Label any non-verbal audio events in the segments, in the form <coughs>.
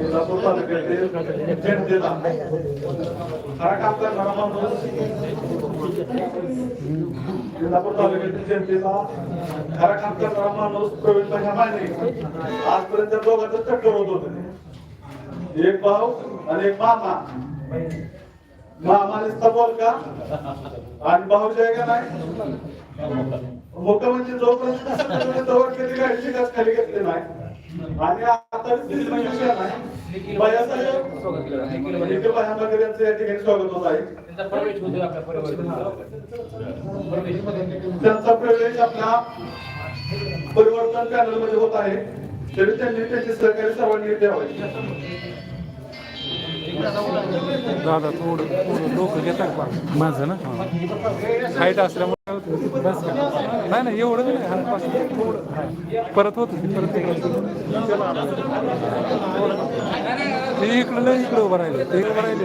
इंदापूर तालुक्यातील जनतेला फरक आपल्या प्रवीण माने आजपर्यंत दोघांचं चक्कर होत होते. एक भाऊ आणि एक मामा. मामा नुसता बोल का? आणि भाऊ जे आहे का नाही? मोठं म्हणजे जोपर्यंत जवळ कधी गाडीची गस खाली घेतली नाही. आणि आता म्हणजे इथे बायांमध्ये यांचं या ठिकाणी स्वागत होत आहे. त्यांचा प्रवेश आपल्या परिवर्तन पॅनलमध्ये होत आहे. तरी त्यांनी त्याचे सहकारी सर्वांनी द्यावे दादा थोडं थोडं डोकं घेतात का माझं ना? हाईट असल्यामुळे बस का? नाही नाही एवढं नाही. हातपासून थोडं. परत होत परत ते इकडं लय इकडं उभं राहिले. ते उभं राहिले.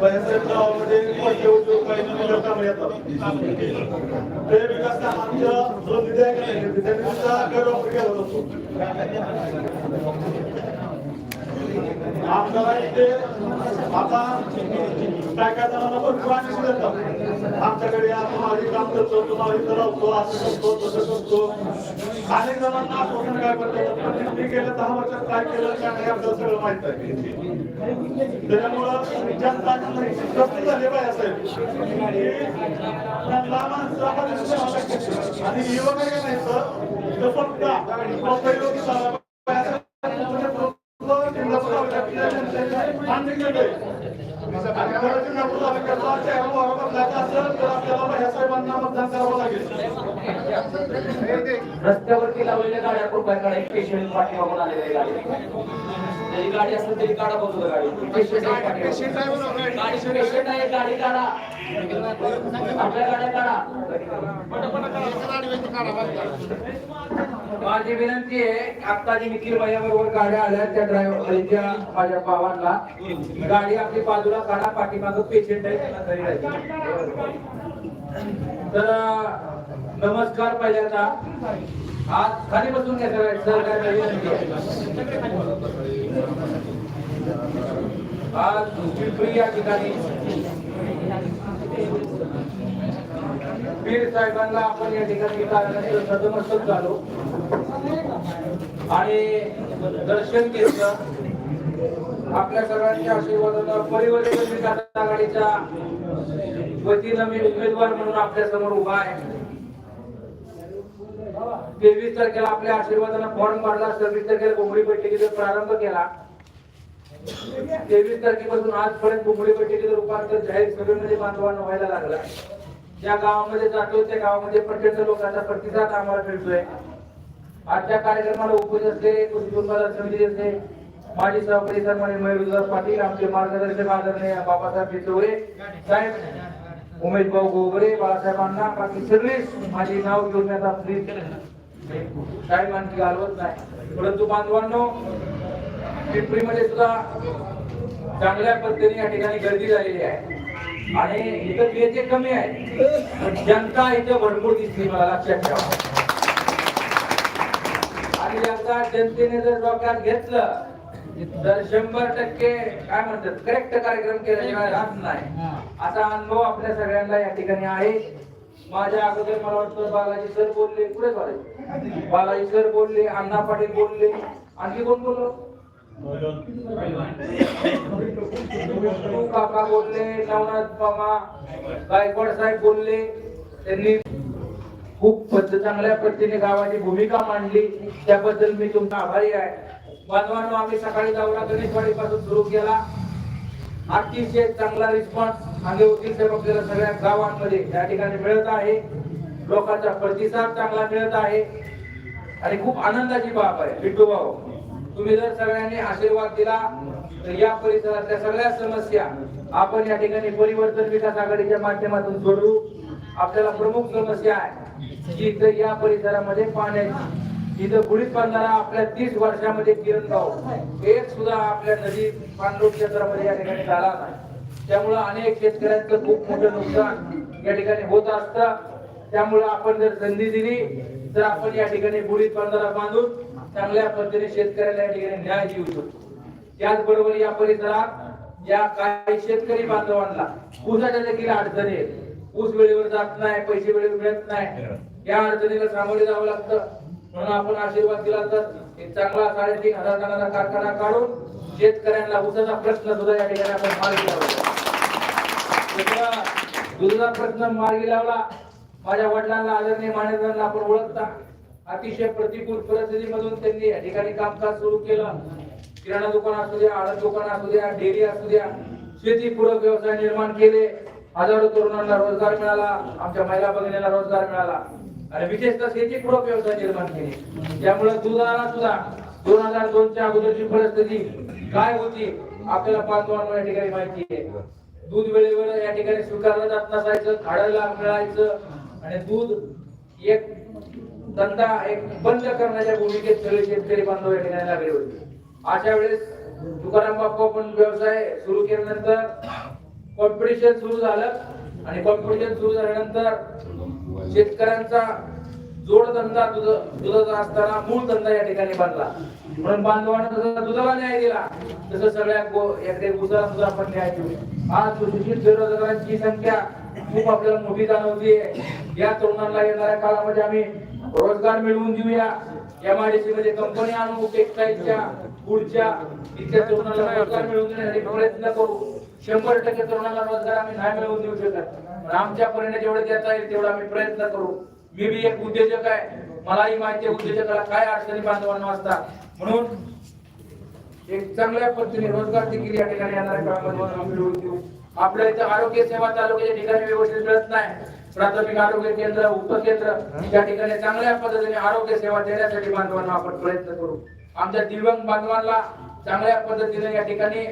बाळासाहेब आता गावामध्ये बाळासाहेब उद्योग ते विकास कामांच्या जो निधी आहे का गैरवापर केला जातो. आपल्याला इथे आता काय काय जणांना भरपूर आमिष देतात आमच्याकडे आपण आधी काम करतो तुम्हाला इथं लावतो असं करतो तसं करतो. अनेक जणांना आश्वासन काय करतो मी गेल्या दहा वर्षात काय केलं काय नाही आपल्याला सगळं माहीत आहे. त्याच्यामुळं जनता प्रश्न झाले पाहिजे साहेब त्यांना आणि युवक नाही सर तर फक्त उपयोगी झाला पाहिजे. रस्त्यावरती लावलेल्या गाड्या कृपया काढा एक पेशंट पाठीमागून आलेली गाडी गाडी असेल तरी काढा बघू गाडी. पेशंट आहे. गाडी आहे गाड्या काढा. माझी विनंती आहे आता जी निखिल बरोबर गाड्या आल्या त्या ड्रायव्हर माझ्या भावांना गाडी आपली बाजूला काढा पाठीमागं पेशंट आहे तर नमस्कार पहिल्यांदा आज खाली बसून घ्या सर काय विनंती आज या ठिकाणी. वीर साहेबांना आपण या ठिकाणी कारणाने सदमस्तक झालो. आणि दर्शन घेतलं आपल्या सर्वांच्या आशीर्वादानं परिवर्तन विकास आघाडीच्या वतीनं मी उमेदवार म्हणून आपल्यासमोर उभा आहे. तेवीस तारखेला आपल्या आशीर्वादानं फॉर्म भरला सव्वीस तारखेला कोंबडी बैठकीचा प्रारंभ केला. तेवीस तारखेपासून आजपर्यंत कोंबडी बैठकीचं रूपांतर जाहीर सभेमध्ये बांधवांना व्हायला लागला ज्या गावामध्ये जातोय त्या गावामध्ये प्रचंड लोकांचा प्रतिसाद आम्हाला मिळतोय. आजच्या कार्यक्रमाला उपस्थित असलेले कृषी उत्पादन समितीचे माजी सभापती सन्मान्य मयुरदास पाटील आमचे मार्गदर्शक आदरणीय बाबासाहेब चितोरे साहेब उमेश भाऊ गोबरे बाळासाहेबांना बाकी सगळेच माझे नाव घेऊन साहेब आणखी घालवत नाही. परंतु बांधवांनो पिंपरीमध्ये सुद्धा चांगल्या पद्धतीने या ठिकाणी गर्दी झालेली आहे. आणि इथं पेचे कमी आहे. जनता इथं भरपूर दिसली मला लक्षात ठेवा. आणि याचा जनतेने जर डोक्यात घेतलं तर शंभर टक्के काय म्हणतात करेक्ट कार्यक्रम केल्याशिवाय राहत नाही. असा अनुभव आपल्या सगळ्यांना या ठिकाणी आहे. माझ्या अगोदर मला वाटतं बालाजी सर बोलले पुढे बालाजी बालाजी सर बोलले अण्णा पाटील बोलले. आणखी कोण बोललो? काका बोलले नवनाथ मामा गायकवाड साहेब बोलले त्यांनी खूप पद्ध चांगल्या पद्धतीने गावाची भूमिका मांडली. त्याबद्दल मी तुमचा आभारी आहे. बांधवांनो आम्ही सकाळी दौरा गणेशवाडी पासून सुरू केला. अतिशय चांगला रिस्पॉन्स मागे वकील साहेब आपल्याला सगळ्या गावांमध्ये. या ठिकाणी मिळत आहे. लोकांचा प्रतिसाद चांगला मिळत आहे. आणि खूप आनंदाची बाब आहे. बिट्टू भाऊ. तुम्ही जर सगळ्यांनी आशीर्वाद दिला तर या परिसरातल्या सगळ्या समस्या आपण या ठिकाणी परिवर्तन विकास आघाडीच्या माध्यमातून सोडवू. आपल्याला प्रमुख समस्या आहे की इथं या परिसरामध्ये पाण्याची इथं गुढीत बांधणारा आपल्या तीस वर्षामध्ये किरण गाव एक सुद्धा आपल्या नदी पाणलोट क्षेत्रामध्ये या ठिकाणी झाला नाही. त्यामुळं अनेक शेतकऱ्यांचं खूप मोठं नुकसान या ठिकाणी होत असतं. त्यामुळं आपण जर संधी दिली तर आपण या ठिकाणी बुडीत बांधारा बांधून चांगल्या पद्धतीने शेतकऱ्याला या ठिकाणी न्याय देऊ शकतो. त्याचबरोबर या परिसरात या काही शेतकरी बांधवांना ऊसाच्या देखील अडचणी आहेत. ऊस वेळेवर जात नाही पैसे वेळेवर मिळत नाही. या अडचणीला सामोरे जावं लागतं. म्हणून आपण आशीर्वाद दिला तर चांगला साडेतीन हजार जणांचा कारखाना काढून शेतकऱ्यांना ऊसाचा प्रश्न सुद्धा या ठिकाणी आपण मार्गी लावला. दुधाचा प्रश्न मार्गी लावला. माझ्या वडिलांना आदरणीय मान्यवरांना आपण ओळखता. अतिशय प्रतिकूल परिस्थितीमधून त्यांनी या ठिकाणी कामकाज सुरू केलं. किराणा दुकान असू द्या आडत दुकान असू द्या डेअरी असू द्या शेतीपूरक व्यवसाय निर्माण केले. हजारो तरुणांना रोजगार मिळाला आमच्या महिला भगिनीला रोजगार मिळाला. आणि विशेषतः शेतीपूरक व्यवसाय निर्माण केले. त्यामुळे दुधाला सुद्धा दोन हजार दोनच्या अगोदरची परिस्थिती काय होती आपल्याला बांधवांना या ठिकाणी माहिती आहे. दूध वेळेवर या ठिकाणी स्वीकारलं जात नसायचं खाडायला मिळायचं. आणि दूध एक धंदा एक बंद करण्याच्या भूमिकेत सगळे शेतकरी बांधव या ठिकाणी लागले होते. अशा वेळेस तुकाराम बाप्पा पण व्यवसाय सुरू केल्यानंतर कॉम्पिटिशन सुरू झालं. आणि कॉम्पिटिशन सुरू झाल्यानंतर शेतकऱ्यांचा जोडधंदा दुध दुधाचा असताना मूळ धंदा या ठिकाणी बांधला म्हणून बांधवांना जसं दुधाला न्याय दिला तसं सगळ्या गो याकडे उसाला सुद्धा आपण न्याय देऊ. आज सुशिक्षित बेरोजगारांची संख्या खूप आपल्याला मोठी जाणवतीये. या तरुणांना येणाऱ्या काळामध्ये आम्ही रोजगार मिळवून देऊया. एमआयडीसी मध्ये कंपनी आणू टेक्सटाईलच्या पुढच्या इथल्या तरुणांना रोजगार मिळवून देण्यासाठी प्रयत्न करू. शंभर टक्के तरुणांना रोजगार आम्ही नाही मिळवून देऊ शकत. पण आमच्या परीने जेवढे देता येईल तेवढा आम्ही प्रयत्न करू. मी बी एक उद्योजक आहे. मलाही माहिती आहे उद्योजकाला काय अडचणी बांधवांना असतात. म्हणून एक चांगल्या पद्धतीने रोजगार देखील या ठिकाणी येणाऱ्या काळामध्ये मिळवून देऊ. आपल्या इथं आरोग्य सेवा तालुक्याच्या ठिकाणी व्यवस्थित मिळत नाही. प्राथमिक आरोग्य केंद्र उपकेंद्र या ठिकाणी चांगल्या पद्धतीने आरोग्य सेवा देण्यासाठी बांधवांना आपण प्रयत्न करू. आमच्या दिव्यांग बांधवांना चांगल्या पद्धतीने या ठिकाणी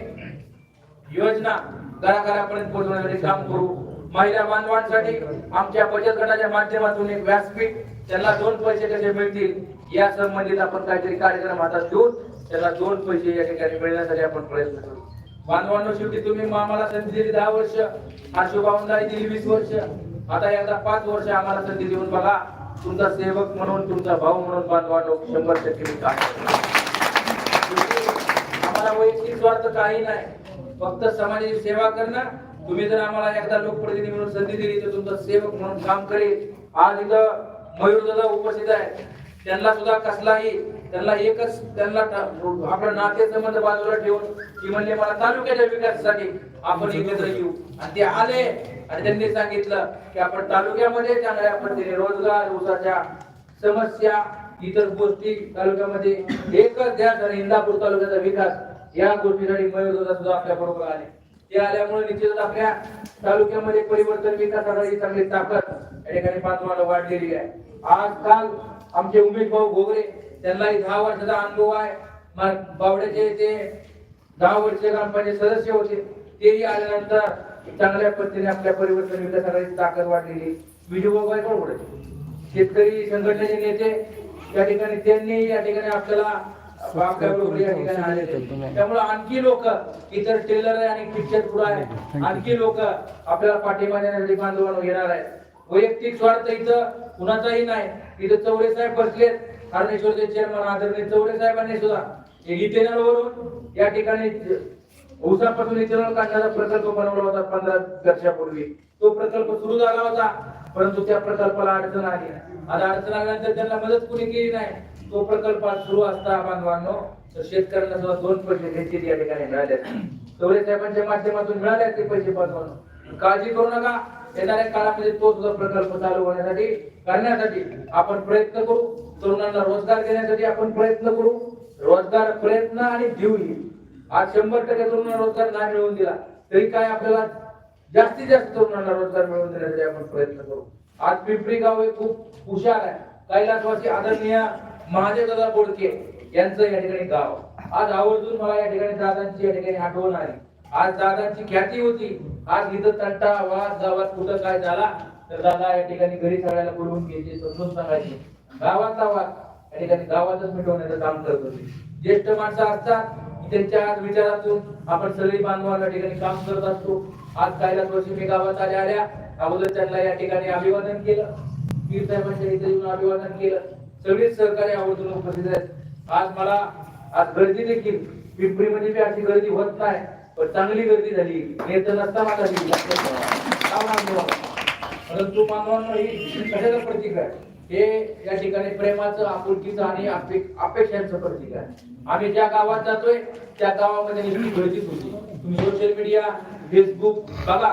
योजना घराघरापर्यंत पोहोचवण्यासाठी काम करू. महिला बांधवांसाठी आमच्या बचत गटाच्या माध्यमातून एक व्यासपीठ त्यांना दोन पैसे कसे मिळतील या संबंधित आपण काहीतरी कार्यक्रम हातात घेऊन त्यांना दोन पैसे या ठिकाणी मिळण्यासाठी आपण प्रयत्न करू. बांधवांनो शेवटी तुम्ही आम्हाला संधी दिली दहा वर्ष आशुभावंदाई दिली वीस वर्ष. आता यंदा पाच वर्ष आम्हाला संधी देऊन बघा. तुमचा सेवक म्हणून तुमचा भाऊ म्हणून बांधवांनो शंभर टक्के मी काय आम्हाला वैयक्तिक स्वार्थ काही नाही. फक्त समाजाची सेवा करणं. तुम्ही जर आम्हाला एकदा लोकप्रतिनिधी म्हणून संधी दिली तर तुमचा सेवक म्हणून काम करेल. आज इथं मयूर दादा उपस्थित आहे. त्यांना सुद्धा कसलाही त्यांना एकच त्यांना आपण आपलं नाते संबंध बाजूला ठेवून की म्हणले मला तालुक्याच्या विकासासाठी आपण एकत्र येऊ. आणि ते आले आणि त्यांनी सांगितलं की आपण तालुक्यामध्ये चांगल्या पद्धतीने रोजगार उसाच्या समस्या इतर गोष्टी तालुक्यामध्ये एकच ध्यास आणि इंदापूर तालुक्याचा विकास या गोष्टीसाठी मयूर दादा सुद्धा आपल्या बरोबर आले. ते आल्यामुळे निश्चितच आपल्या तालुक्यामध्ये परिवर्तन विकासासाठी चांगली ताकद या ठिकाणी पाच वाढलेली आहे. आज काल आमचे उमेश भाऊ घोगरे त्यांनाही दहा वर्षाचा अनुभव आहे. बावड्याचे ते दहा वर्ष ग्रामपंचायत सदस्य होते. तेही आल्यानंतर चांगल्या पद्धतीने आपल्या परिवर्तन विकासासाठी ताकद वाढलेली. विजू भाऊ गायकवाड होते. शेतकरी संघटनेचे नेते. या ठिकाणी त्यांनी या ठिकाणी आपल्याला त्यामुळे आणखी लोक इतर टेलर आहे आणि पिक्चर पुढे आहे. आणखी लोक आपल्याला पाठिंबा देण्यासाठी बांधवांना घेणार आहे वैयक्तिक स्वार्थ इथं कुणाचाही नाही. इथं चौरे साहेब बसलेत. हरणेश्वरचे चेअरमन आदरणीय चौरे साहेबांनी सुद्धा इथेनॉल वरून या ठिकाणी ऊसापासून इथेनॉल काढण्याचा प्रकल्प बनवला होता पंधरा वर्षापूर्वी. तो प्रकल्प सुरू झाला होता परंतु त्या प्रकल्पाला अडचण आली आता अडचण आल्यानंतर त्यांना मदत कोणी केली नाही? तो प्रकल्प सुरू असता बांधवांनो. तर शेतकऱ्यांना सुद्धा दोन पैसे निश्चित या ठिकाणी मिळाले चौरे साहेबांच्या माध्यमातून मिळाले ते पैसे बांधवांनो काळजी करू नका. येणाऱ्या काळामध्ये तो सुद्धा प्रकल्प चालू होण्यासाठी करण्यासाठी आपण प्रयत्न करू. तरुणांना रोजगार देण्यासाठी आपण प्रयत्न करू. रोजगार प्रयत्न आणि जीव आज शंभर टक्के तरुणांना रोजगार नाही मिळवून दिला. तरी काय आपल्याला जास्तीत जास्त तरुणांना रोजगार मिळवून देण्यासाठी आपण प्रयत्न करू. आज पिंपरी गाव हे खूप हुशार आहे. कैलासवासी आदरणीय महादेव दादा बोडके यांचं या ठिकाणी गाव. आज आवर्जून मला या ठिकाणी दादांची या ठिकाणी आठवण आली. आज दादांची ख्याती होती. आज इथं तंटा वाद गावात कुठं काय झाला तर दादा या ठिकाणी घरी सगळ्याला बोलवून घ्यायचे समजून सांगायचे. गावातला वाद या ठिकाणी गावातच मिटवण्याचं काम करत होते. ज्येष्ठ माणसं असतात त्यांच्या आज विचारातून आपण सगळी बांधवांना ठिकाणी काम करत असतो. आज कैलास वर्षी मी गावात आल्या आल्या अगोदर त्यांना या ठिकाणी अभिवादन केलं. पीर साहेबांच्या इथे येऊन अभिवादन केलं. सगळेच सहकारी आवर्जून उपस्थित आहेत. आज मला आज गर्दी देखील पिंपरीमध्ये बी अशी गर्दी होत नाही पण चांगली गर्दी झाली. नेत नसताना झाली का मानतो? परंतु मानवांना ही कशाचं प्रतीक आहे हे या ठिकाणी प्रेमाचं आपुलकीचं आणि अपेक्षांचं प्रतीक आहे. आम्ही ज्या गावात जातोय त्या गावामध्ये नेहमी गर्दीच होती. तुम्ही सोशल मीडिया फेसबुक बघा.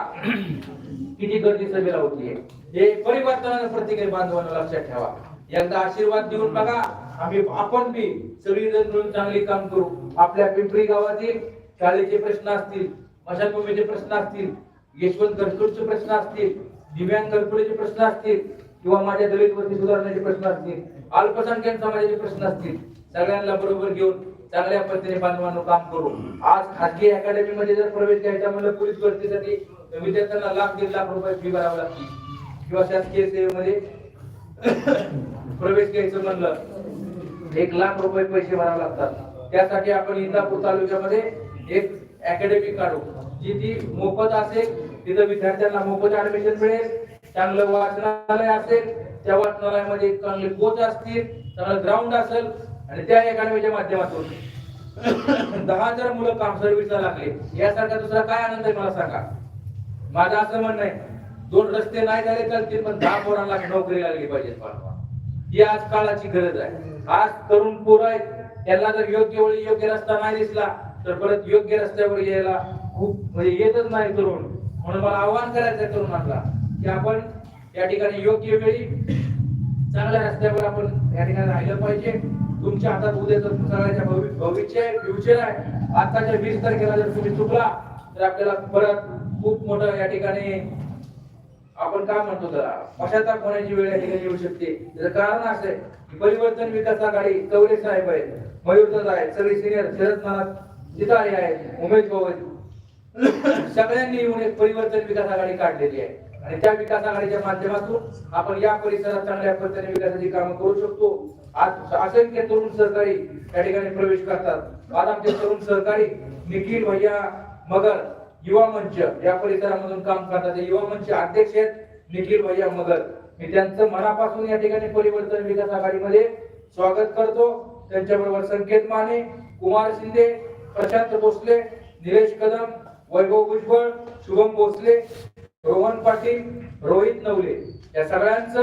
किती गर्दी सभेला होती हे परिवर्तनाचं प्रतीक आहे बांधवांना लक्षात ठेवा. एकदा आशीर्वाद देऊन बघा. आम्ही आपण बी सगळीजण मिळून चांगली काम करू. आपल्या पिंपरी गावातील शाळेचे प्रश्न असतील मशाभूमीचे प्रश्न असतील यशवंत गडकरचे प्रश्न असतील दिव्यांग गडकरीचे प्रश्न असतील किंवा माझ्या दलितवरती सुधारण्याचे प्रश्न असतील अल्पसंख्याक समाजाचे प्रश्न असतील सगळ्यांना बरोबर घेऊन चांगल्या पद्धतीने बांधवांनो काम करू. आज खासगी अकॅडमी मध्ये जर प्रवेश घ्यायचा म्हणलं पोलीस भरतीसाठी विद्यार्थ्यांना लाख दीड लाख रुपये फी भरावी लागते किंवा शासकीय सेवेमध्ये <coughs> प्रवेश घ्यायचं म्हणलं एक लाख रुपये पैसे भरावे लागतात. त्यासाठी आपण इंदापूर तालुक्यामध्ये एक अकॅडमी काढू जी ती मोफत असेल तिथं विद्यार्थ्यांना मोफत ऍडमिशन मिळेल. चांगलं वाचनालय असेल त्या वाचनालयामध्ये चांगले कोच असतील चांगलं ग्राउंड असेल आणि त्या अकॅडमीच्या माध्यमातून <coughs> दहा हजार मुलं काम सर्व्हिसला लागले. यासारखा दुसरा काय आनंद आहे मला सांगा? माझं असं म्हणणं आहे दोन रस्ते नाही झाले चालतील पण दहा पोरांना नोकरी लागली पाहिजे ही आज काळाची गरज आहे. आज तरुण पोरं आहेत त्यांना जर योग्य वेळी योग्य रस्ता नाही दिसला तर परत योग्य रस्त्यावर यायला खूप म्हणजे येतच नाही तरुण. म्हणून मला आव्हान करायचं तरुणांना की आपण या ठिकाणी योग्य वेळी चांगल्या रस्त्यावर आपण या ठिकाणी राहिलं पाहिजे. तुमच्या हातात उद्याचं सगळ्याच्या भविष्य आहे फ्युचर आहे आताच्या वीस तारखेला जर तुम्ही चुकला तर आपल्याला परत खूप मोठं या ठिकाणी आपण काय म्हणतो त्याला. पश्चाताप होण्याची वेळ या ठिकाणी येऊ शकते. त्याचं कारण असं आहे की परिवर्तन विकास आघाडी कवरे साहेब आहेत मयूर आहेत सगळे सिनियर शरद नाथ जिताळे आहेत उमेश भाऊ आहेत. सगळ्यांनी येऊन एक परिवर्तन विकास आघाडी काढलेली आहे. आणि त्या विकास आघाडीच्या माध्यमातून आपण या परिसरात चांगल्या पद्धतीने विकासाची कामं करू शकतो. आज असंख्य तरुण सहकारी या ठिकाणी प्रवेश करतात. आज आमचे तरुण सहकारी निखिल भैया मगर युवा मंच या परिसरामधून काम करतात. युवा मंच अध्यक्ष आहेत निखिल भैया मगर. मी त्यांचं मनापासून या ठिकाणी परिवर्तन विकास आघाडीमध्ये स्वागत करतो. त्यांच्याबरोबर संकेत माने कुमार शिंदे प्रशांत भोसले निलेश कदम वैभव भुजबळ शुभम भोसले रोहन पाटील रोहित नवले. या सगळ्यांचं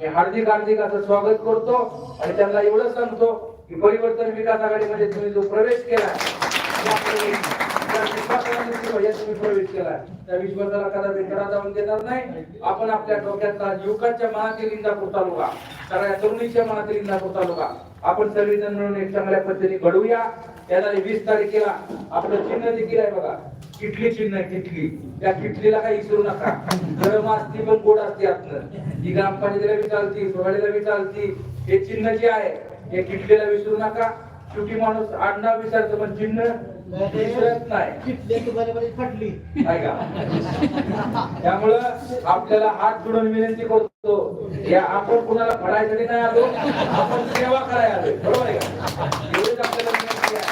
मी हार्दिक हार्दिक असं स्वागत करतो आणि त्यांना एवढं सांगतो की परिवर्तन विकास आघाडीमध्ये तुम्ही जो प्रवेश केला तुम्ही प्रवेश केला त्या विश्वासाला कदापि करा जाऊन देणार नाही. आपण आपल्या डोक्यातला युवकांच्या मनातील इंदापूर तालुका सगळ्या तरुणीच्या मनातील इंदापूर तालुका आपण सगळेजण मिळून एक चांगल्या पद्धतीने घडवूया. त्याला वीस तारखेला आपलं चिन्ह देखील आहे बघा. किटली चिन्ह किटली. त्या किटलीला काही विसरू नका. गरम असती पण गोड असते आतनं ही ग्रामपंचायतीला बी चालती सोहळ्याला बी चालती. हे चिन्ह जे आहे हे किटलीला विसरू नका. शेवटी माणूस आडनाव विसरतो पण चिन्ह विसरत नाही. त्यामुळं आपल्याला हात जोडून विनंती करतो या आपण कुणाला फडायसाठी नाही आलो आपण सेवा करायला आलोय. बरोबर आहे का एवढीच आपल्याला विनंती आहे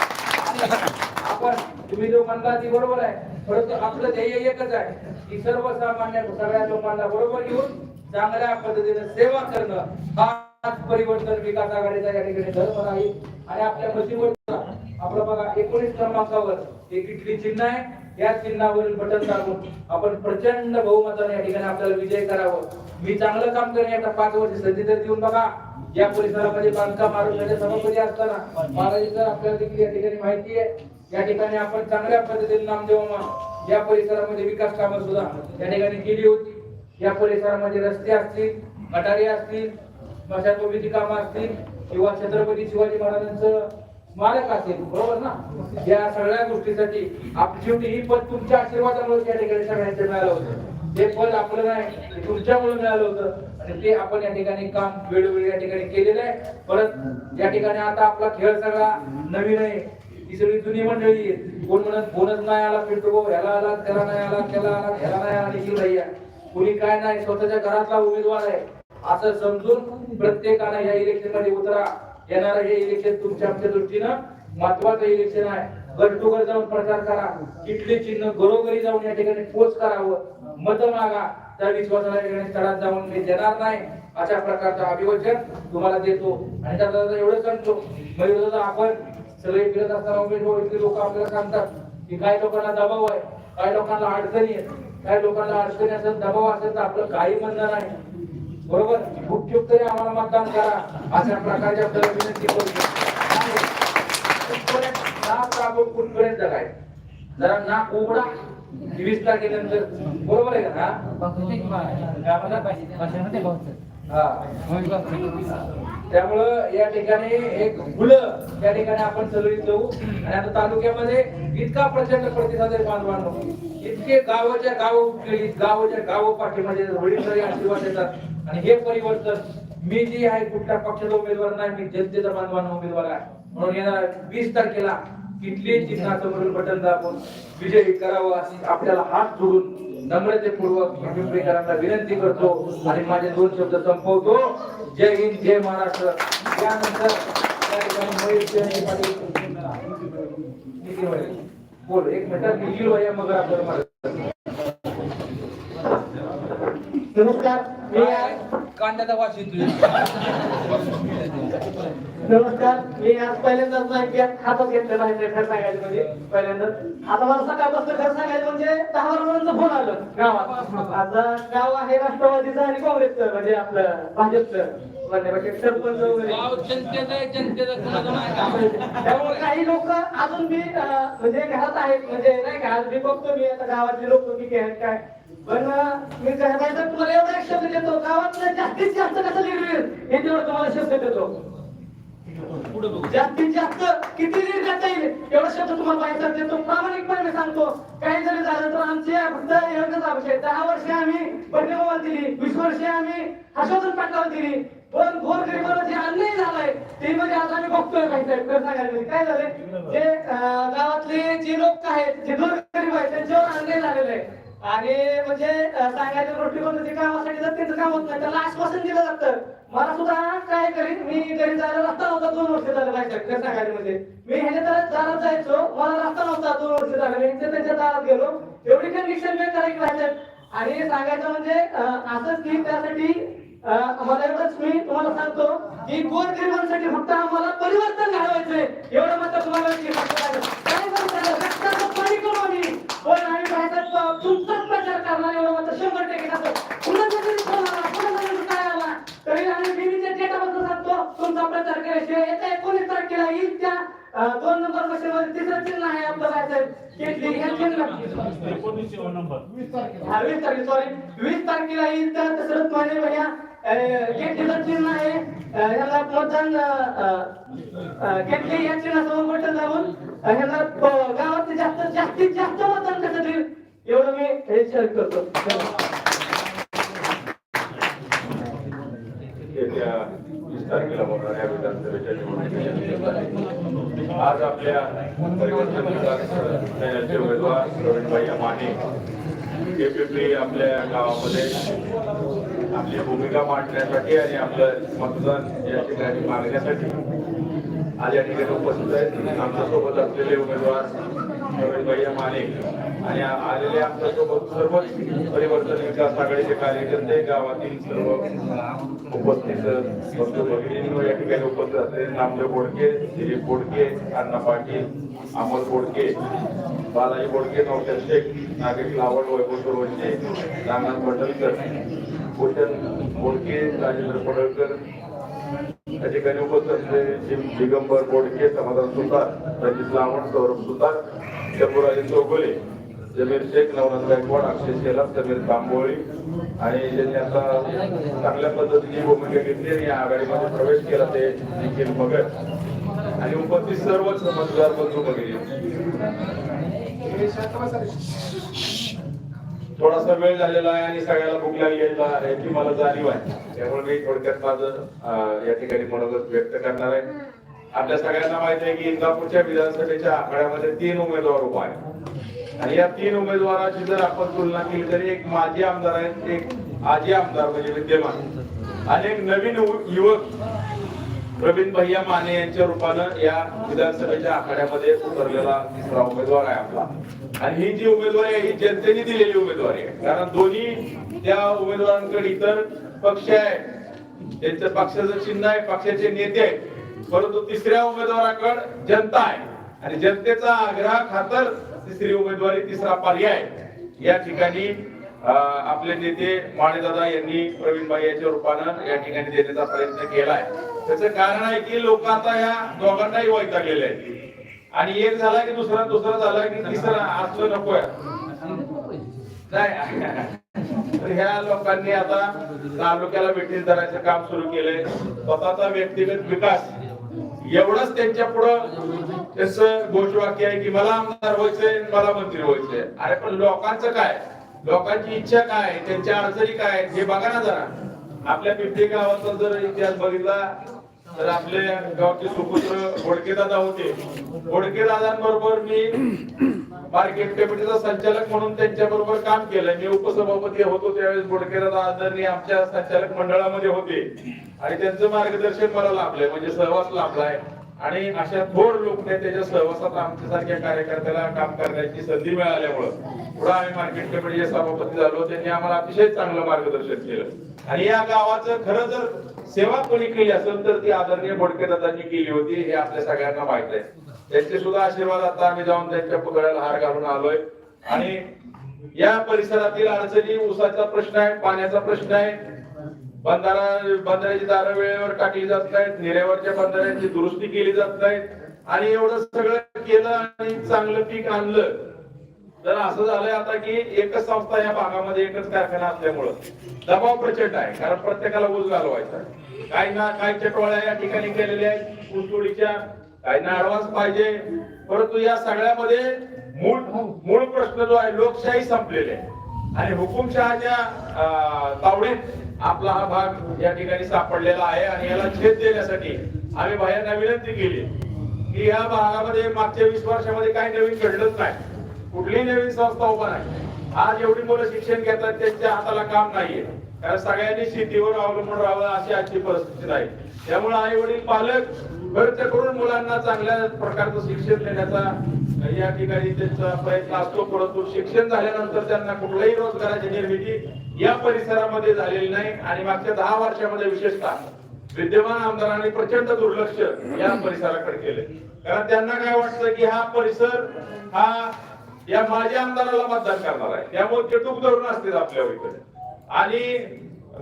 आपण तुम्ही जो म्हणला ती बरोबर आहे. परंतु आपलं ध्येय एकच आहे की सर्वसामान्य सगळ्या लोकांना बरोबर घेऊन चांगल्या पद्धतीने सेवा करणं. हाच परिवर्तन विकास आघाडीचा या ठिकाणी धर्म आहे आणि आपल्या मशीनवर आपलं बघा एकोणीस क्रमांकावर एक इटली चिन्ह आहे. या चिन्हावरील बटन दाबून आपण प्रचंड बहुमताने या ठिकाणी आपल्याला विजय करावं. मी चांगलं काम करेन आता पाच वर्ष संधी तर देऊन बघा. या परिसरामध्ये बांधकाम आरोग्याच्या सभापती असताना. महाराजांचं आपल्याला देखील या ठिकाणी माहिती आहे. या ठिकाणी आपण चांगल्या पद्धतीने नामदेवमा या परिसरामध्ये विकास कामं सुद्धा या ठिकाणी केली होती. या परिसरामध्ये रस्ते असतील गटारे असतील स्मशानभूमीची कामं असतील किंवा छत्रपती शिवाजी महाराजांचं स्मारक असेल बरोबर ना? या सगळ्या गोष्टीसाठी आपली शेवटी ही पद तुमच्या आशीर्वादामुळे या ठिकाणी सगळ्यांचं मिळालं होतं. ते पद आपलं नाही ते तुमच्यामुळे मिळालं होतं आणि ते आपण या ठिकाणी काम वेळोवेळी या ठिकाणी केलेलं आहे. परत या ठिकाणी आता आपला खेळ सगळा नवीन आहे. ही सगळी जुनी मंडळी कोण म्हणत बोनस नाही आला पिंटू ह्याला आला त्याला नाही आला त्याला आला ह्याला नाही आला निखिल भैया कुणी काय नाही स्वतःच्या घरातला उमेदवार आहे. असं समजून प्रत्येकाने या इलेक्शनमध्ये उतरा. येणार हे इलेक्शन तुमच्या आमच्या दृष्टीनं महत्वाचं इलेक्शन आहे. घर टू घर जाऊन प्रचार करा. किटली चिन्ह घरोघरी जाऊन या ठिकाणी पोच करावं. मत मागा. त्या विश्वासाला या ठिकाणी स्थळात जाऊन मी देणार नाही. अशा प्रकारचं अभिवचन तुम्हाला देतो. आणि त्याचा एवढं सांगतो. मयूर आपण सगळे फिरत असताना उमेदवार इथले लोक आपल्याला सांगतात की काही लोकांना दबाव आहे काही लोकांना अडचणी आहेत काही लोकांना अडचणी असेल दबाव असेल तर आपलं काही म्हणणं नाही. बरोबर? गुपचूप तरी आम्हाला मतदान करा अशा प्रकारची आपल्याला विनंती करतो नाक कुठपर्यंत जगायचं जरा नाक उघडा वीस तारखेनंतर. बरोबर आहे का हा? त्यामुळं या ठिकाणी एक मुलं त्या ठिकाणी आपण चलवित जाऊ. आणि आता तालुक्यामध्ये इतका प्रचंड प्रतिसाद आहे बांधवांनो. इतके गावाच्या गाव उठलेली गावाच्या गाव पाठीमध्ये वडील तरी आशीर्वाद देतात. आणि हे परिवर्तन मी जी आहे कुठल्या पक्षाचा उमेदवार नाही मी जनतेचा बांधवांना उमेदवार आहे. म्हणून येणार वीस तारखेला किटली चिन्हाचं बटन दाबून विजयी करावं असे आपल्याला हात जोडून नम्रतेपूर्वक पिंपरीकरांना विनंती करतो आणि माझे दोन शब्द संपवतो. जय हिंद जय महाराष्ट्र. त्यानंतर बोल एक मिनिट निखिल वया मग आपल्याला नमस्कार मी आज कांद्याचा वास येतोय. नमस्कार मी आज पहिल्यांदाच माहिती हातात घेतलेला आहे खरं सांगायचं म्हणजे पहिल्यांदाच. आता मला सकाळपासून खरं सांगायचं म्हणजे दहा वर्षांचा फोन आलं गावात. आता गाव आहे राष्ट्रवादीचं आणि काँग्रेसचं म्हणजे आपलं भाजपचं. नाही काही लोक अजून बी अं, म्हणजे घरात आहेत म्हणजे नाही का आज मी बघतो मी आता गावातले लोक काय? पण मी घरात तुम्हाला एवढा शब्द देतो गावातलं जास्तीत जास्त कसं लीड होईल? हे तेवढं तुम्हाला शब्द देतो. जास्तीत जास्त किती लीड देता येईल? एवढा शब्द तुम्हाला माहिती देतो प्रामाणिकपणे सांगतो. काही जरी झालं तर आमचे फक्त एवढंच आवश्यक दहा वर्ष आम्ही बंडेमाल दिली वीस वर्षे आम्ही हर्षवर्धन पाटलावर दिली. पण गोर गरिबांना जे अन्याय झालाय ते म्हणजे आज आम्ही बघतोय काही म्हणजे काय झालंय? जे गावातले जे लोक आहेत जे गोर गरीब आहेत त्यांच्यावर अन्याय झालेला आहे. आणि म्हणजे सांगायचं दृष्टिकोन ते कामासाठी जर त्यांचं काम होत नाही. त्याला आश्वासन दिलं जातं. मला सुद्धा काय करीन? मी घरी जायला रस्ता नव्हता दोन वर्ष झालं माझ्या सांगायचं म्हणजे. मी ह्याच्या दारात दारात जायचो. मला रस्ता नव्हता दोन वर्ष झालं. मी ह्यांच्या त्यांच्या दारात गेलो. एवढी कंडिशन मी करायची राहिलं. आणि सांगायचं म्हणजे असंच की त्यासाठी मला एवढंच मी तुम्हाला सांगतो की गोरगरिबांसाठी फक्त आम्हाला परिवर्तन घडवायचंय. एवढं मात्र तुम्हाला नक्की आम्ही करणार एवढं मात्र शंभर टक्के फोन आला जरी काय आला तरी आम्ही बीबीच्या डेटाबद्दल सांगतो. तुमचा प्रचार केल्याशिवाय येत्या एकोणीस तारखेला येईल त्या अं, दोन नंबर मशीनमध्ये तिसरं चिन्ह आहे आपलं हा, वीस तारखे सॉरी वीस तारखेला येईल तर दशरथ माने भैया. केटलीचं चिन्ह आहे. ह्याला मतदान केटली या चिन्हासमोर बटन लावून ह्याला गावात जास्त जास्तीत जास्त मतदान कसं देईल? एवढं मी हे शेअर करतो. येत्या वीस तारखेला होणाऱ्या विधानसभेच्या आज आपल्या परिवर्तन विकास उमेदवार प्रवीणभाई माने हे आपल्या गावामध्ये आपली भूमिका मांडण्यासाठी आणि आपलं मतदान या ठिकाणी मागण्यासाठी आज या ठिकाणी उपस्थित आहेत. आमच्यासोबत असलेले उमेदवार प्रवीणभाई माने आणि आलेले आमच्यासोबत सर्वच परिवर्तन विकास आघाडीचे कार्यकर्ते गावातील सर्व उपस्थित बंधू या ठिकाणी उपस्थित असलेले नामदेव बोडके दिलीप बोडके अण्णा पाटील अमोल बोडके बालाजी बोडके नौशाद शेख नागरिक लावड वैभव सुरवंशे रामनाथ पटलकर भूषण बोडके राजेंद्र पडळकर. या ठिकाणी उपस्थित असलेले दिगंबर बोडके समाधान सुतार रजित लावण सौरभ सुतार शंभूराजे चौगुले जमीर शेख नवनाथ गायकवाड अक्षय शेलार समीर तांबोळी आणि ज्यांनी आता चांगल्या पद्धतीने भूमिका घेतली आणि या आघाडीमध्ये प्रवेश केला ते निखिल भगत आणि उपस्थित सर्व समजदार बंधू भगिनी. थोडासा वेळ झालेला आहे आणि सगळ्याला भूक लागलेला आहे याची मला जाणीव आहे. त्यामुळे मी थोडक्यात माझं या ठिकाणी मनोगत व्यक्त करणार आहे. आपल्या सगळ्यांना माहिती आहे की इंदापूरच्या विधानसभेच्या आखाड्यामध्ये तीन उमेदवार उभा आहे आणि या तीन उमेदवाराची जर आपण तुलना केली तरी एक माजी आमदार आहेत एक आजी आमदार म्हणजे विद्यमान. आणि एक नवीन युवक प्रवीण भैया माने यांच्या रूपानं या विधानसभेच्या आखाड्यामध्ये उतरलेला तिसरा उमेदवार आहे आपला. आणि ही जी उमेदवारी आहे ही जनतेने दिलेली उमेदवारी आहे. कारण दोन्ही त्या उमेदवारांकडे इतर पक्ष आहे त्यांचं पक्षाचं चिन्ह आहे पक्षाचे नेते आहेत. परंतु तिसऱ्या उमेदवाराकडे जनता आहे. आणि जनतेचा आग्रह खातर तिसरी उमेदवारी तिसरा पर्याय या ठिकाणी आपले नेते माळेदादा यांनी प्रवीण भाई याच्या रूपानं या ठिकाणी देण्याचा प्रयत्न केलाय. त्याचं कारण आहे की लोक आता या दोघांनाही वैतागलेले आहेत. आणि एक झाला की दुसरा दुसरा झाला की तिसरा असलं नकोय नाही. तर ह्या लोकांनी आता तालुक्याला मिटिंग दराचं काम सुरू केलंय. स्वतःचा व्यक्तिगत विकास एवढंच त्यांच्या पुढं त्याच घोषवाक्य आहे की मला आमदार व्हायचंय मला मंत्री व्हायचंय. अरे पण लोकांचं काय? लोकांची इच्छा काय? त्यांच्या अडचणी काय? हे बघा ना जरा. आपल्या पिंपरी गावाचा जर इतिहास बघितला तर आपले गावचे सुपुत्र घोडके दादा होते. गोडके दादांबरोबर मी मार्केट कमिटीचा संचालक म्हणून त्यांच्या बरोबर काम केलं. मी उपसभापती होतो त्यावेळेस घोडके दादा आदरणी आमच्या संचालक मंडळामध्ये होते. आणि त्यांचं मार्गदर्शन मला लाभलंय म्हणजे सहवास लाभलाय. आणि अशा थोड लोक त्याच्या सहवासात आमच्यासारख्या कार्यकर्त्याला काम करण्याची संधी मिळाल्यामुळं पुढे आम्ही मार्केट कमिटीचे सभापती झालो त्यांनी आम्हाला अतिशय चांगलं मार्गदर्शन केलं. आणि या गावाचं खरं जर सेवा कोणी केली असेल तर ती आदरणीय बोडके दादांनी केली होती हे आपल्या सगळ्यांना माहीत आहे. त्यांचे सुद्धा आशीर्वाद आता आम्ही जाऊन त्यांच्या पुतळ्याला हार घालून आलोय. आणि या परिसरातील अडचणी ऊसाचा प्रश्न आहे पाण्याचा प्रश्न आहे बंधारा बंधाऱ्याची दारं वेळेवर टाकली जात नाहीत निरेवरच्या बंधाऱ्यांची दुरुस्ती केली जात नाहीत. आणि एवढं सगळं केलं आणि चांगलं पीक आणलं तर असं झालंय आता की एकच संस्था या भागामध्ये एकच कारखाना असल्यामुळं दबाव प्रचंड आहे कारण प्रत्येकाला ऊस घालवायचा काही ना काही चटवळ्या या ठिकाणी केलेल्या आहेत ऊसतोडीच्या काहींना ऍडव्हान्स पाहिजे. परंतु या सगळ्यामध्ये मूळ मूळ प्रश्न जो आहे लोकशाही संपलेली आहे. आणि हुकुमशहाच्या तावडीत आपला हा भाग या ठिकाणी सापडलेला आहे आणि याला छेद देण्यासाठी आम्ही भायांना विनंती केली की या भागामध्ये मागच्या वीस वर्षामध्ये काही नवीन घडलंच नाही. कुठलीही नवीन संस्था उभा नाही. आज एवढी मुलं शिक्षण घेतात त्यांच्या हाताला काम नाहीये. कारण सगळ्यांनी शेतीवर अवलंबून राहावं अशी आजची परिस्थिती नाही. त्यामुळे आई वडील पालक खर्च करून मुलांना चांगल्या प्रकारचं शिक्षण देण्याचा या ठिकाणी त्यांचा प्रयत्न असतो. परंतु शिक्षण झाल्यानंतर त्यांना कुठल्याही रोजगाराची निर्मिती या परिसरामध्ये झालेली नाही. आणि मागच्या दहा वर्षामध्ये विशेषतः विद्यमान आमदारांनी प्रचंड दुर्लक्ष या परिसराकडे केले. कारण त्यांना काय वाटतं की हा परिसर हा या माजी आमदाराला मतदान करणार आहे. त्यामुळे ते टूक धरून असतील आपल्या इकडे. आणि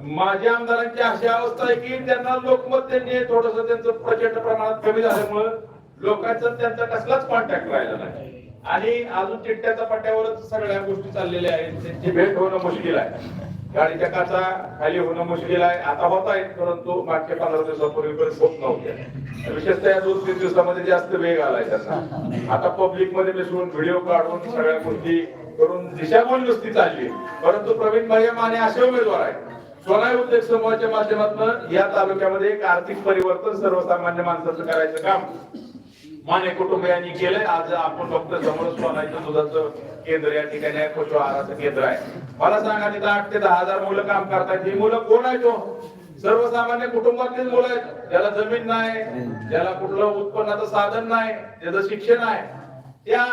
माझी आमदारांची अशी अवस्था आहे की त्यांना लोकमत त्यांनी थोडस त्यांचं प्रचंड प्रमाणात कमी झाल्यामुळं लोकांचा त्यांचा कसलाच कॉन्टॅक्ट राहिला नाही. आणि अजून चिट्ट्याच्या पट्ट्यावरच सगळ्या गोष्टी चाललेल्या आहेत. त्यांची भेट होणं मुश्किल आहे. गाडीच्या काचा खाली होणं मुश्किल आहे. आता होत आहेत परंतु मागच्या पंधरा दिवसापूर्वीपर्यंत होत नव्हत्या. विशेषतः या दोन तीन दिवसामध्ये जास्त वेग आलाय त्यांना. आता पब्लिकमध्ये मिसळून व्हिडिओ काढून सगळ्या गोष्टी करून दिशाभूल नुसती चालली परंतु प्रवीण भाई माने असे उमेदवार आहेत. सोनाई उद्योग समूहाच्या माध्यमातून या तालुक्यामध्ये एक आर्थिक परिवर्तन सर्वसामान्य माणसाचं करायचं काम. माने कुटुंबियांनी केलंय. आज आपण फक्त समोर सोनाईचं दुधाचं केंद्र या ठिकाणी आहे पशु केंद्र आहे. मला सांगा तिथं आठ ते दहा हजार मुलं काम करतात. ही मुलं कोण आहे तो हो? सर्वसामान्य कुटुंबातील मुलं आहेत. ज्याला जमीन नाही ज्याला कुठलं उत्पन्नाचं साधन नाही त्याचं शिक्षण आहे. त्या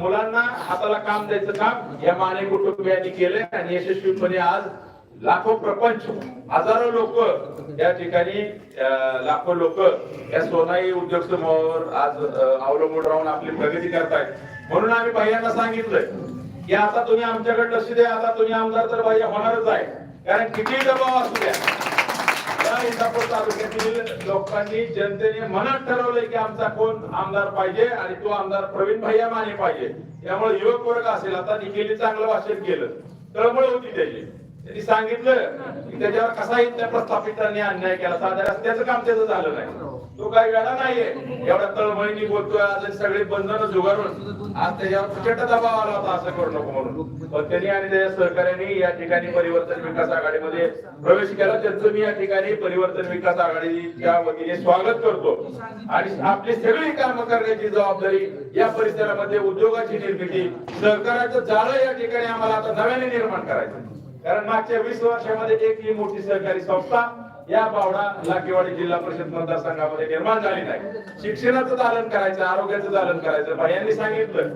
मुलांना हाताला काम द्यायचं काम या माने कुटुंबियांनी केलंय आणि यशस्वीपणे आज लाखो प्रपंच हजारो लोक या ठिकाणी लाखो लोक या सोनाई उद्योग समूहावर आज अवलंबून राहून आपली प्रगती करतायत. म्हणून आम्ही भैयांना सांगितलंय की आता तुम्ही आमच्याकडे लक्ष द्या आता तुम्ही आमदार तर भैया होणारच आहे. कारण किती दबाव असू द्या. या इंदापूर तालुक्यातील लोकांनी जनतेने मनात ठरवलंय की आमचा कोण आमदार पाहिजे आणि तो आमदार प्रवीण भैया माने पाहिजे. त्यामुळे युवक वर्ग असेल आता निखिलने चांगलं भाषण केलं. तळमळ होती त्याची. त्यांनी सांगितलं की त्याच्यावर कसाही त्या प्रस्थापितांनी अन्याय केला? साध्या रस्त्याचं काम त्याचं झालं नाही. तो काही वेळा नाहीये. एवढ्या तळमळीने बोलतोय आज सगळे बंधन जुगारून आज त्याच्यावर प्रचंड दबाव आला होता असं करू नको म्हणून. पण त्यांनी आणि त्याच्या सहकार्याने या ठिकाणी परिवर्तन विकास आघाडीमध्ये प्रवेश केला. त्यांचं मी या ठिकाणी परिवर्तन विकास आघाडीच्या वतीने स्वागत करतो. आणि आपली सगळी कामं करण्याची जबाबदारी या परिसरामध्ये उद्योगाची निर्मिती सहकार्याचं जाळं या ठिकाणी आम्हाला आता नव्याने निर्माण करायचं कारण मागच्या वीस वर्षामध्ये एक ही मोठी सहकारी संस्था या भावना लाकेवाडी जिल्हा परिषद मतदारसंघामध्ये निर्माण झाली नाही शिक्षणाचं दालन करायचं आरोग्याचं दालन करायचं. भाई सांगितलं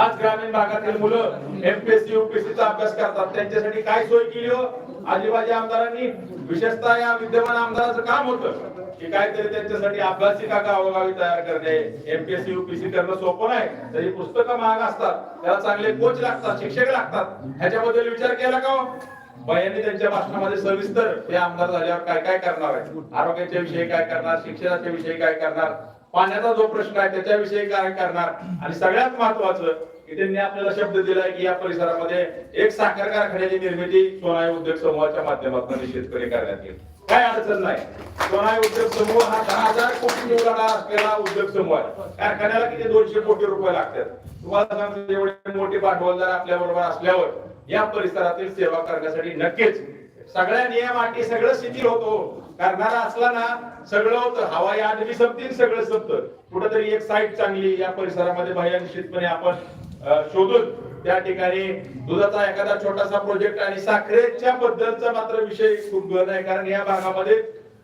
आज ग्रामीण भागातील मुलं एमपीएससी युपीएससीचा अभ्यास करतात. त्यांच्यासाठी काय सोय केली हो? आजीबाजी आमदारांनी विशेषतः या विद्यमान आमदाराचं काम होतं की काहीतरी त्यांच्यासाठी अभ्यासिका गावोगावी तयार करणे. एमपीएससी युपीएससी करणं सोपं नाही. तरी पुस्तकं महाग असतात. त्याला चांगले कोच लागतात शिक्षक लागतात. ह्याच्याबद्दल विचार केला का हो? हो? यांनी त्यांच्या भाषणामध्ये सविस्तर ते आमदार झाल्यावर काय काय करणार आहे? आरोग्याच्या विषयी काय करणार? शिक्षणाच्या विषयी काय करणार? पाण्याचा जो प्रश्न आहे त्याच्याविषयी काय करणार? आणि सगळ्यात महत्वाचं की त्यांनी आपल्याला शब्द दिलाय की या परिसरामध्ये एक साखर कारखान्याची निर्मिती सोनाई उद्योग समूहाच्या माध्यमातून शेतकरी करण्यात येईल. काय अडचण नाही. सोनाई उद्योग समूह हा दहा हजार कोटी निवडणा असलेला उद्योग समूह आहे. कारखान्याला किती दोनशे कोटी रुपये लागतात? तुम्हाला सांगतो एवढे मोठे भांडवलदार आपल्या बरोबर असल्यावर या परिसरातील सेवा करण्यासाठी नक्कीच सगळ्या नियम आटी सगळं शिथिल होतो. करणारा असला ना सगळं होतं. हवा या आदमी संपतील सगळं संपतं. कुठंतरी एक साईट चांगली या परिसरामध्ये बाह्य निश्चितपणे आपण शोधून त्या ठिकाणी दुधाचा एखादा छोटासा प्रोजेक्ट आणि साखरेच्या बद्दलचा मात्र विषय खूप गहन आहे. कारण या भागामध्ये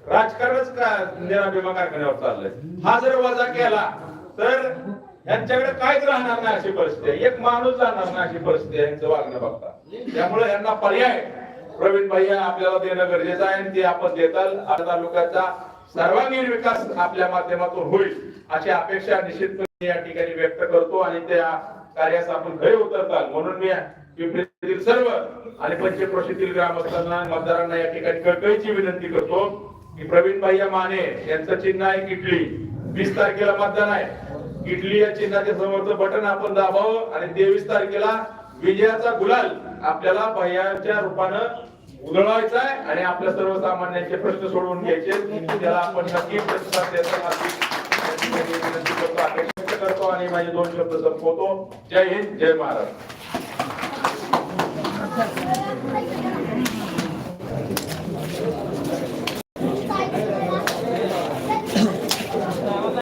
राजकारणच का निरा कारखान्यावर चाललंय. हा जर वजा केला तर यांच्याकडे काहीच राहणार नाही अशी परिस्थिती आहे. एक माणूस राहणार नाही अशी परिस्थिती आहे. यांचं वागणं बघता. त्यामुळे यांना पर्याय प्रवीण भैया आपल्याला देणं गरजेचं आहे आणि ते आपण देताल. तालुक्याचा सर्वांगीण विकास आपल्या माध्यमातून होईल अशी अपेक्षा निश्चितपणे या ठिकाणी व्यक्त करतो आणि त्या कार्यास आपण घरी उतरताल. म्हणून मी पिंपरीतील सर्व आणि पंचक्रोशीतील ग्रामस्थांना मतदारांना या ठिकाणी कळकळीची विनंती करतो की प्रवीण भैया माने यांचं चिन्ह आहे किटली वीस तारखेला मतदान आहे. इटली या चिन्हाच्या समोरचं बटन आपण दाबावं आणि तेवीस तारखेला विजयाचा गुलाल आपल्याला भयाच्या रूपानं उधळवायचा आहे आणि आपल्या सर्वसामान्यांचे प्रश्न सोडवून घ्यायचे त्याला आपण नक्की प्रतिसाद द्यायचा विनंती करतो व्यक्त करतो आणि माझे दोन शब्द संपवतो. जय हिंद जय महाराष्ट्र.